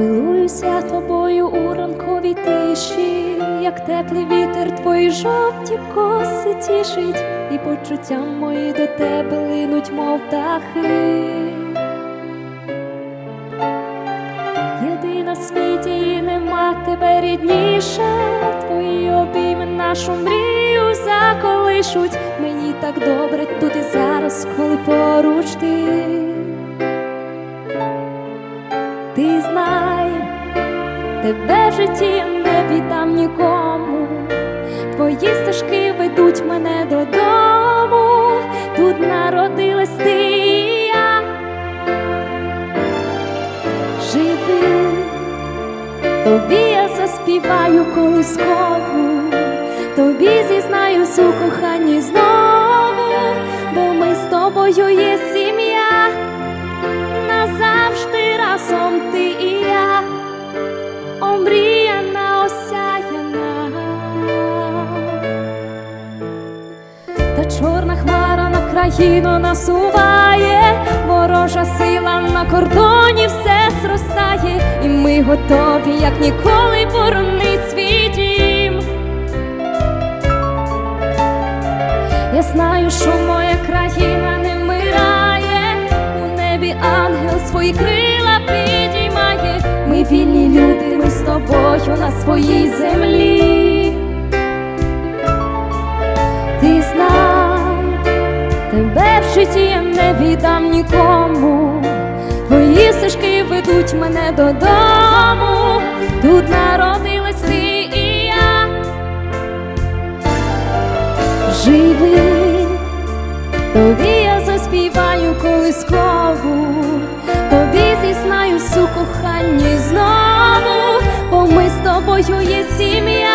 Милуюся тобою у ранковій тиші, як теплий вітер твої жовті коси тішить, і почуття мої до тебе линуть, мов птахи. Єдина в світі і нема тебе рідніше, твої обійми нашу мрію заколишуть. Мені так добре тут і зараз, коли поруч ти. Ти знай, тебе в житті не віддам нікому. Твої стежки ведуть мене додому. Тут народилась ти і я. Живи, тобі я заспіваю колискову, хмара на країну насуває, ворожа сила на кордоні все зростає, і ми готові, як ніколи, боронить свій дім. Я знаю, що моя країна не вмирає, у небі ангел свої крила підіймає. Ми вільні люди, ми з тобою на своїй землі. В житті не віддам нікому. Твої стежки ведуть мене додому. Тут народилась ти і я. Живи, тобі я заспіваю колискову, тобі зізнаюсь у коханні знову, бо ми з тобою є сім'я,